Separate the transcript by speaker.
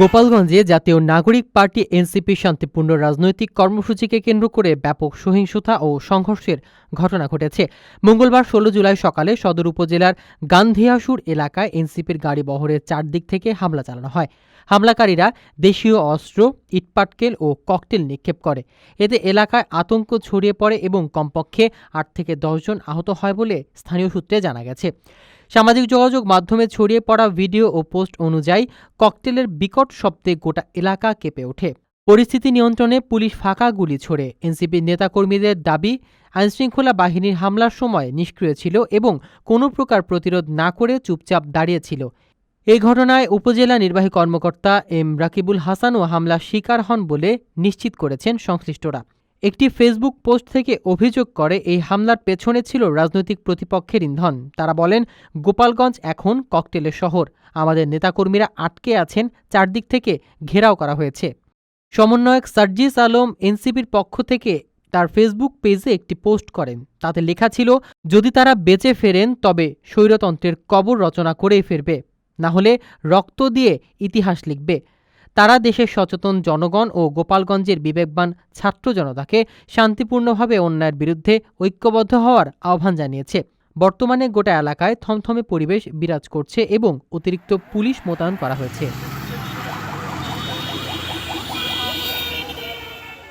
Speaker 1: গোপালগঞ্জে জাতীয় নাগরিক পার্টি এনসিপি শান্তিপূর্ণ রাজনৈতিক কর্মসূচিকে কেন্দ্র করে ব্যাপক সহিংসতা ও সংঘর্ষের ঘটনা ঘটেছে। মঙ্গলবার ষোলো জুলাই সকালে সদর উপজেলার গান্ধিয়াসুর এলাকায় এনসিপির গাড়ি বহরের চারদিক থেকে হামলা চালানো হয়। হামলাকারীরা দেশীয় অস্ত্র, ইটপাটকেল ও ককটেল নিক্ষেপ করে। এতে এলাকায় আতঙ্ক ছড়িয়ে পড়ে এবং কমপক্ষে আট থেকে দশজন আহত হয় বলে স্থানীয় সূত্রে জানা গেছে। সামাজিক যোগাযোগ মাধ্যমে ছড়িয়ে পড়া ভিডিও ও পোস্ট অনুযায়ী ককটেলের বিকট শব্দে গোটা এলাকা কেঁপে ওঠে। পরিস্থিতি নিয়ন্ত্রণে পুলিশ ফাঁকা গুলি ছোড়ে। এনসিপির নেতাকর্মীদের দাবি, আইনশৃঙ্খলা বাহিনীর হামলার সময় নিষ্ক্রিয় ছিল এবং কোনো প্রকার প্রতিরোধ না করে চুপচাপ দাঁড়িয়েছিল এই ঘটনায় উপজেলা নির্বাহী কর্মকর্তা এম রাকিবুল হাসানও হামলার শিকার হন বলে নিশ্চিত করেছেন সংশ্লিষ্টরা। একটি ফেসবুক পোস্ট থেকে অভিযোগ করে এই হামলার পেছনে ছিল রাজনৈতিক প্রতিপক্ষের ইন্ধন। তারা বলেন, গোপালগঞ্জ এখন ককটেলের শহর। আমাদের নেতাকর্মীরা আটকে আছেন, চারদিক থেকে ঘেরাও করা হয়েছে। সমন্বয়ক সার্জিস আলম এনসিপির পক্ষ থেকে তার ফেসবুক পেজে একটি পোস্ট করেন। তাতে লেখা ছিল, যদি তারা বেঁচে ফেরেন, তবে স্বৈরতন্ত্রের কবর রচনা করেই ফিরবে। না হলে রক্ত দিয়ে ইতিহাস লিখবে। তারা দেশের সচেতন জনগণ ও গোপালগঞ্জের বিবেকবান ছাত্র জনতাকে শান্তিপূর্ণভাবে অন্যায়ের বিরুদ্ধে ঐক্যবদ্ধ হওয়ার আহ্বান জানিয়েছে। বর্তমানে গোটা এলাকায় থমথমে পরিবেশ বিরাজ করছে এবং অতিরিক্ত পুলিশ মোতায়েন করা হয়েছে।